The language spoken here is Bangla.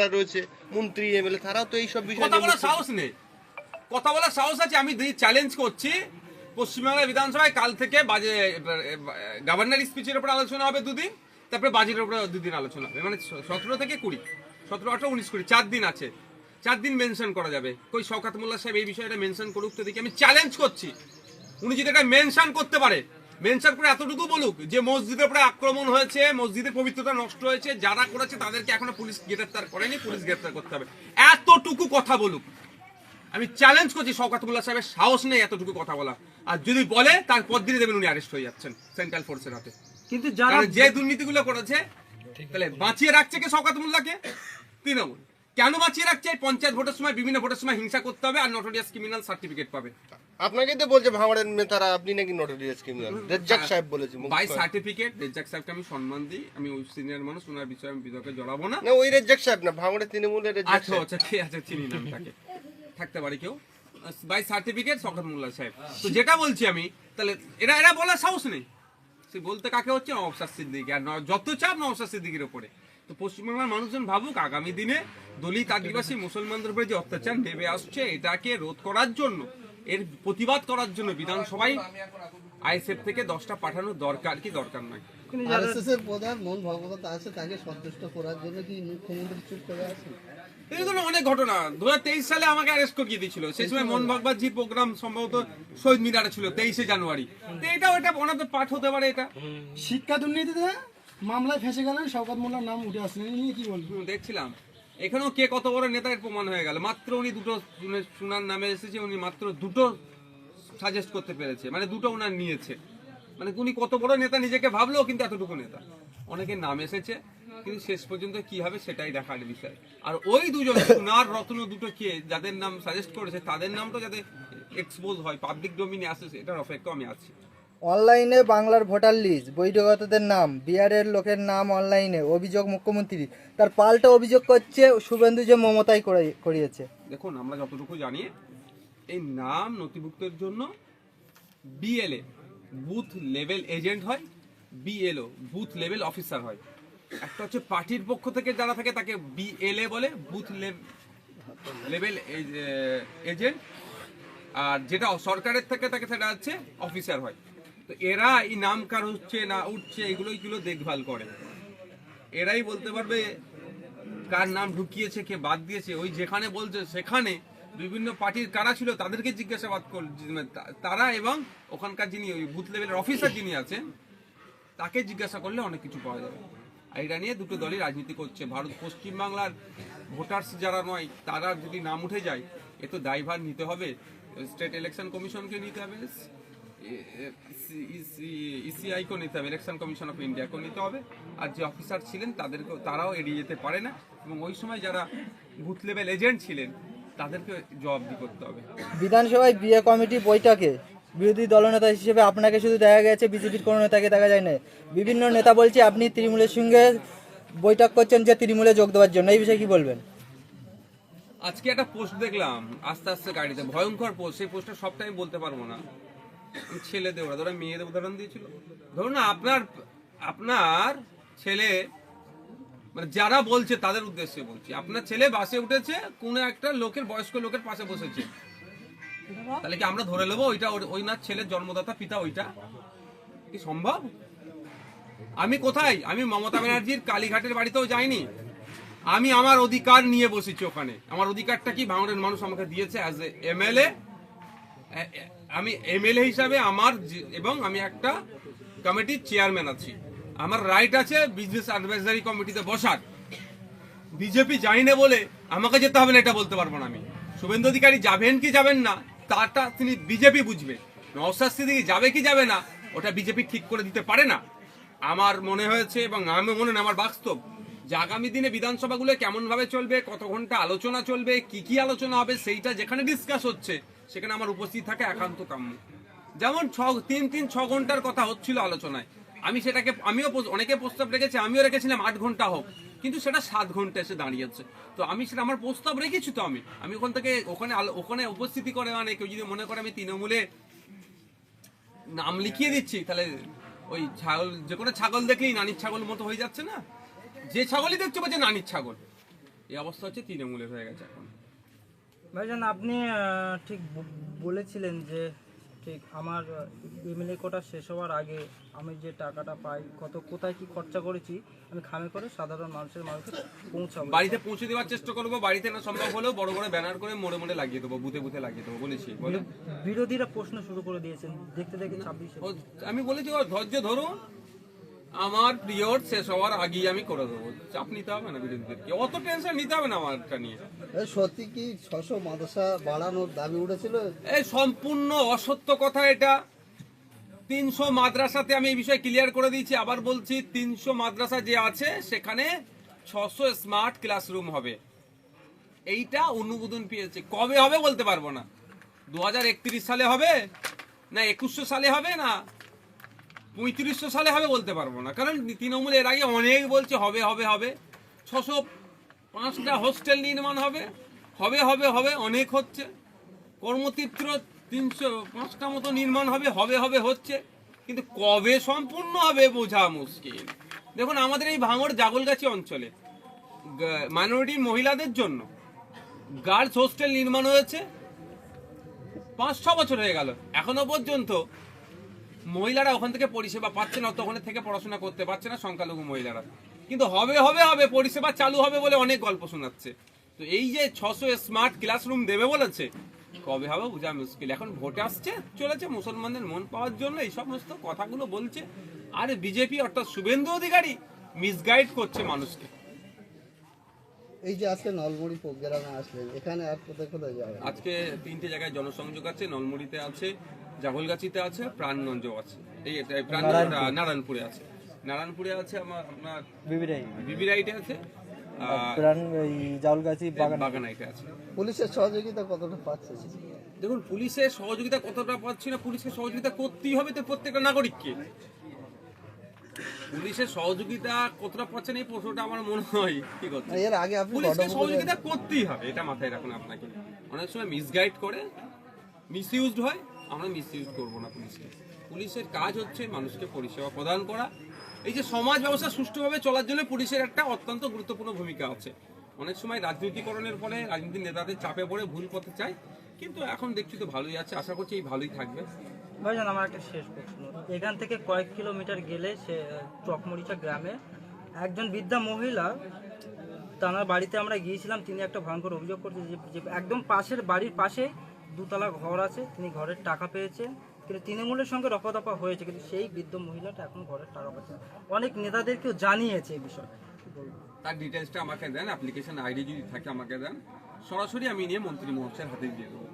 রয়েছে মন্ত্রী এমএলএ তারাও তো এইসব বিষয় কথা বলার সাহস নেই। কথা বলার সাহস আছে আমি চ্যালেঞ্জ করছি। পশ্চিমবাংলা বিধানসভায় কাল থেকে বাজে গভর্নর স্পিচের উপর আলোচনা হবে দুদিন তারপরে বাজেটের উপরে দুদিন আলোচনা হবে। মানে সতেরো থেকে কুড়ি সতেরো আঠারো উনিশ কুড়ি চার দিন আছে। চার দিন মেনশন করা যাবে। কই শওকাত মোল্লা সাহেব এই বিষয়টা মেনশন করুক তো দেখি। আমি চ্যালেঞ্জ করছি। উনি যদি এটা মেনশন করতে পারে মেনশন করে এতটুকু বলুক যে মসজিদের উপরে আক্রমণ হয়েছে মসজিদের পবিত্রতা নষ্ট হয়েছে যারা করেছে তাদেরকে এখনও পুলিশ গ্রেফতার করেনি পুলিশ গ্রেফতার করতে হবে। এতটুকু কথা বলুক। আমি চ্যালেঞ্জ করছি শওকাত মোল্লা সাহেবের সাহস নেই এতটুকু কথা বলা। আর যদি বলে তারপর দিনে দেবেন উনি অ্যারেস্ট হয়ে যাচ্ছেন সেন্ট্রাল ফোর্সের হাতে। কিন্তু যারা যে দুর্নীতিগুলো করেছে তাহলে বাঁচিয়ে রাখছে কে শওকাত মোল্লাকে তৃণমূল। কেন বাঁচিয়ে রাখছে? এই পঞ্চায়েত ভোটের সময় বিভিন্ন ভোটের সময় হিংসা করতে হবে আর নটোরিয়াস ক্রিমিনাল সার্টিফিকেট পাবে। আপনাকেই তো বলছে ভাঙড়ের নেতারা আপনি নাকি নটোরিয়াস ক্রিমিনাল রেজ্জাক সাহেব বলেছে বাই। সার্টিফিকেট রেজাক সাহেবকে আমি সম্মান দিই আমি ওই সিনিয়র মানুষ ওনার বিষয়ে আমি বিতর্কে জড়াবো না। না ওই রেজ্জাক সাহেব না ভাঙড়ের তৃণমূলের রেজ্জাক আচ্ছা সাহেব। আচ্ছা ঠিক আছে চিনি না তাকে থাকতে পারি কেউ। বাই সার্টিফিকেট শওকত মোল্লা সাহেব। তো যেটা বলছি আমি তাহলে এরা এরা বলার সাহস নেই। সে বলতে কাকে হচ্ছে? নবসার সিদ্দিকি। আর যত চাপ নবসার সিদ্দিকির ওপরে। তো পশ্চিমবাংলার মানুষজন ভাবুক আগামী দিনে দলিত আদিবাসী মুসলমানদের উপরে যে অত্যাচার নেমে আসছে এটাকে রোধ করার জন্য এর প্রতিবাদ করার জন্য বিধানসভায় আইএসএফ থেকে দশটা পাঠানোর দরকার কি দরকার নয় কিন্তু যারা আরএসএস এর প্রধান মন ভগবত আছে তাকে সন্তুষ্ট করার জন্য কি মুখ্যমন্ত্রী চুপ করে আছে এই অনেক ঘটনা। দু হাজার তেইশ সালে আমাকে অ্যারেস্ট করিয়ে দিয়েছিল? সেই সময় ভাগবতজির প্রোগ্রাম সম্ভবত শহীদ মিনারে ছিল তেইশে জানুয়ারি। তো এটা ওনাদের পাঠ হতে পারে এটা। শিক্ষা দুর্নীতিতে? মামলায় ফেসে গেলেন শওকত মোল্লার নাম উঠে আসলেন নিয়ে কি বলবেন দেখছিলাম। এখানেও কে কত বড় নেতার প্রমাণ হয়ে গেল। মাত্র উনি দুটো শোনার নামে এসেছে, উনি মাত্র দুটো সাজেস্ট করতে পেরেছে। মানে দুটো ওনার নিয়েছে। মানে উনি কত বড় নেতা নিজেকে ভাবলেও কিন্তু এতটুকু নেতা। অনেকের নাম এসেছে, কিন্তু শেষ পর্যন্ত কি হবে সেটাই দেখার বিষয়। আর ওই দুজন, সোনার, রত্ন দুটো কে, যাদের নাম সাজেস্ট করেছে, তাদের নামটা যাতে এক্সপোজ হয় পাবলিক ডোমিনে আসে এটার অপেক্ষা আমি আছি। অনলাইনে বাংলার ভোটার লিস্ট বৈধগতদের নাম, বিহারের লোকের নাম অনলাইনে, অভিযোগ মুখ্যমন্ত্রী। তার পাল্টা অভিযোগ করছে শুভেন্দু যে মমতাই করে- করিয়েছে। দেখুন, আমরা যতটুকু জানি, এই নাম নথিভুক্তের জন্য বিএলএ বুথ লেভেল এজেন্ট হয় বিএলও বুথ লেভেল অফিসার হয়। একটা হচ্ছে পার্টির পক্ষ থেকে যারা থাকে, তাকে বিএলএ বলে বুথ লেভেল এজেন্ট আর যেটা সরকারের থেকে, তাকে সেটা হচ্ছে অফিসার হয়। তো এরা এই নাম কার হচ্ছে না উঠছে এগুলো এগুলো দেখভাল করে। এরাই বলতে পারবে কার নাম ঢুকিয়েছে, কে বাদ দিয়েছে। ওই যেখানে বলছে, সেখানে বিভিন্ন পার্টির কারা ছিল তাদেরকে জিজ্ঞাসাবাদ কর তারা এবং ওখানকার যিনি ওই বুথ লেভেলের অফিসার যিনি আছেন, তাকে জিজ্ঞাসা করলে অনেক কিছু পাওয়া যাবে। আর এটা নিয়ে দুটো দলই রাজনীতি করছে। ভারত, পশ্চিমবাংলার ভোটার্স যারা নয়, তারা যদি নাম উঠে যায়, এ তো দায়ভার নিতে হবে। স্টেট ইলেকশন কমিশনকে নিতে হবে। ইসিআইকেও নিতে হবে ইলেকশন কমিশন অফ ইন্ডিয়াকেও নিতে হবে। আর যে অফিসার ছিলেন তাদেরকেও তারাও এড়িয়ে যেতে পারে না। এবং ওই সময় যারা বুথ লেভেল এজেন্ট ছিলেন তাদেরকে জবাবদি করতে হবে। বিধানসভায় বিয়ে কমিটি বৈঠকে বিরোধী দলনেতা হিসেবে আপনাকে শুধু দেখা গেছে বিজেপির কোনো নেতাকে দেখা যায় না বিভিন্ন নেতা বলছে আপনি তৃণমূলের সঙ্গে বৈঠক করছেন যে তৃণমূলে যোগ দেওয়ার জন্য। এই বিষয়ে কি বলবেন? আজকে একটা পোস্ট দেখলাম আস্তে আস্তে গাড়িতে ভয়ঙ্কর পোস্ট। সেই পোস্টটা সবটাই বলতে পারব না। আমি ছেলেদের ওরা ধরো মেয়েদের উদাহরণ দিয়েছিল। ধরুন না, আপনার আপনার ছেলে মানে যারা বলছে তাদের উদ্দেশ্যে বলছি। আপনার ছেলে বাসে উঠেছে, কোনো একটা লোকের, বয়স্ক লোকের পাশে বসেছে। তাহলে কি আমরা ধরে নেব ওইটা ওই না ছেলের জন্মদাতা, পিতা ওইটা? কি সম্ভব? আমি কোথায়? আমি মমতা ব্যানার্জির কালীঘাটের বাড়িতেও যাইনি। আমি আমার অধিকার নিয়ে বসেছি ওখানে। আমার অধিকারটা কি? ভাঙড়ের মানুষ আমাকে দিয়েছে অ্যাজ এ আমি এমএলএ হিসাবে আমার এবং আমি একটা কমিটির চেয়ারম্যান আছি। আমার রাইট আছে বিজনেস অ্যাডভাইজারি কমিটিতে বসার। বিজেপি জানি না বলে আমাকে যেতে হবে না, এটা বলতে পারব না আমি। শুভেন্দু অধিকারী যাবেন কি যাবেন না তাটা তিনি বিজেপি বুঝবে। নওসাদ সিদ্দিকি যাবে কি যাবে না, ওটা বিজেপি ঠিক করে দিতে পারে না। আমার মনে হয়েছে এবং আমি মনে হয় আমার বাস্তব, যে আগামী দিনে বিধানসভাগুলো কেমনভাবে চলবে কত ঘণ্টা আলোচনা চলবে, কি কি আলোচনা হবে, সেইটা যেখানে ডিসকাস হচ্ছে সেখানে আমার উপস্থিত থাকা একান্ত কাম্য। যেমন ছ, তিন তিন, ছ ঘণ্টার কথা হচ্ছিল আলোচনায়। আমি সেটাকে, আমিও অনেকে প্রস্তাব রেখেছি, আমিও রেখেছিলাম আট ঘণ্টা হোক। কিন্তু সেটা সাত ঘণ্টা এসে দাঁড়িয়েছে। তো আমি সেটা, আমার প্রস্তাব রেখেছি তো আমি। আমি ওখান থেকে, ওখানে ওখানে উপস্থিতি করে মানে কেউ যদি মনে করে আমি তৃণমূলে নাম লিখিয়ে দিচ্ছি, তাহলে ওই ছাগল, যে কোনো ছাগল দেখলেই নানির ছাগল মতো হয়ে যাচ্ছে না? যে ছাগলই দেখছে বলছে নানির ছাগল। এই অবস্থা হচ্ছে তৃণমূলের হয়ে গেছে এখন। ভাইজান আপনি ঠিক বলেছিলেন যে ঠিক আমার এমএলএ কোটা শেষ হওয়ার আগে আমি যে টাকাটা পাই কত কোথায় কি খরচা করেছি আমি খামে করে সাধারণ মানুষের মানুষকে পৌঁছাবো। বাড়িতে পৌঁছে দেওয়ার চেষ্টা করব বাড়িতে না সম্ভব হলেও বড় বড় ব্যানার করে মোড়ে মোড়ে লাগিয়ে দেবো বুথে বুথে লাগিয়ে দেবো বলেছি বলে বিরোধীরা প্রশ্ন শুরু করে দিয়েছেন দেখতে দেখে ছাব্বিশে। আমি বলেছি ধৈর্য ধরুন আমার পিরিয়ড শেষ হওয়ার আগেই আমি করে দেবো। চাপ নিতে হবে না বিরোধীদেরকে অত টেনশন নিতে হবে না আমারটা নিয়ে। সত্যি কি ছশো মাদ্রাসা বাড়ানোর দাবি উঠেছিল? এই সম্পূর্ণ অসত্য কথা এটা। তিনশো মাদ্রাসাতে আমি এই বিষয়ে ক্লিয়ার করে দিয়েছি। আবার বলছি, তিনশো মাদ্রাসা যে আছে, সেখানে ছশো স্মার্ট ক্লাসরুম হবে। এইটা অনুমোদন পেয়েছে। কবে হবে বলতে পারব না। দু হাজার একত্রিশ সালে হবে না, একুশশো সালে হবে না, পঁয়ত্রিশশো সালে হবে বলতে পারব না। কারণ তৃণমূল এর আগে অনেক বলছে, হবে হবে হবে। ছশো পাঁচটা হোস্টেল নির্মাণ হবে। হবে হবে হবে, অনেক হচ্ছে। কর্মতীর্থ তিনশো পাঁচটা মতো নির্মাণ হবে হবে হবে, হচ্ছে। কিন্তু কবে সম্পূর্ণ হবে বোঝা মুশকিল। দেখুন, আমাদের এই ভাঙড় জাগলগাছি অঞ্চলে মাইনরিটি মহিলাদের জন্য গার্লস হোস্টেল নির্মাণ হয়েছে। পাঁচ, ছ বছর হয়ে গেল। এখনও পর্যন্ত মহিলারা ওখান থেকে পরিষেবা পাচ্ছে না তখন থেকে পড়াশোনা করতে পারছে না সংখ্যালঘু মহিলারা। কিন্তু হবে হবে হবে পরিষেবা চালু হবে বলে অনেক গল্প শোনাচ্ছে। তো এই যে ছশো স্মার্ট ক্লাসরুম দেবে বলেছে কবে হবে বোঝা মুশকিল। এখন ভোটে আসছে চলেছে মুসলমানদের মন পাওয়ার জন্য এই সমস্ত কথাগুলো বলছে। আর বিজেপি অর্থাৎ শুভেন্দু অধিকারী মিসগাইড করছে মানুষকে। এই যে আজকে নলমুড়ি গ্রামে আসলেন এখানে আর কোথায় কোথায় যাবেন আজকে তিনটে জায়গায় জনসংযোগ আছে নলমুড়িতে আছে জাগলগাছিতে আছে প্রাণগঞ্জেও আছে। এই প্রাণগঞ্জ নারায়ণপুরে আছে। নারায়ণপুরে আছে আমার আপনার বিবিরাই বিবিরাইটে আছে প্রাণ এই জাউলগাছি বাগান। বাগানাইটে আছে। পুলিশের সহযোগিতা কতটা পাচ্ছে? দেখুন পুলিশের সহযোগিতা কতটা পাচ্ছি না পুলিশকে সহযোগিতা করতেই হবে তো প্রত্যেকটা নাগরিককে। পুলিশের সহযোগিতা কতটা পাচ্ছেন এই প্রশ্নটা আমার মনে হয় কি করছে এর আগে আপনি পুলিশকে সহযোগিতা করতেই হবে এটা মাথায় রাখুন আপনাকে। অনেক সময় মিসগাইড করে মিসইউজড হয় আমরা মিসইউজ করব না পুলিশকে। পুলিশের কাজ হচ্ছে মানুষকে পরিষেবা প্রদান করা এই যে সমাজ ব্যবস্থা সুষ্ঠুভাবে চলার জন্য পুলিশের একটা অত্যন্ত গুরুত্বপূর্ণ ভূমিকা আছে। অনেক সময় রাজনীতিকরণের ফলে রাজনীতির নেতাদের চাপে পড়ে ভুল পথে চায় কিন্তু এখন দেখছি তো ভালোই আছে, আশা করছি এই ভালোই থাকবে। ভাইজান, আমার একটা শেষ প্রশ্ন। এখান থেকে কয়েক কিলোমিটার গেলে সে চকমরিচা গ্রামে একজন বৃদ্ধা মহিলা তার বাড়িতে আমরা গিয়েছিলাম, তিনি একটা ভয়ঙ্কর অভিযোগ করছে যে একদম পাশের বাড়ির পাশে দুতলা ঘর আছে, তিনি ঘরের টাকা পেয়েছেন। কিন্তু তৃণমূলের সঙ্গে রফাদফা হয়েছে, কিন্তু সেই বৃদ্ধ মহিলাটা এখন ঘরের টাকা পাচ্ছে। অনেক নেতাদেরকেও জানিয়েছে এই বিষয়ে। তার ডিটেলসটা আমাকে দেন অ্যাপ্লিকেশন আইডি যদি থাকে আমাকে দেন। সরাসরি আমি নিয়ে মন্ত্রী মহোদয়ের হাতে দিয়ে দেবো।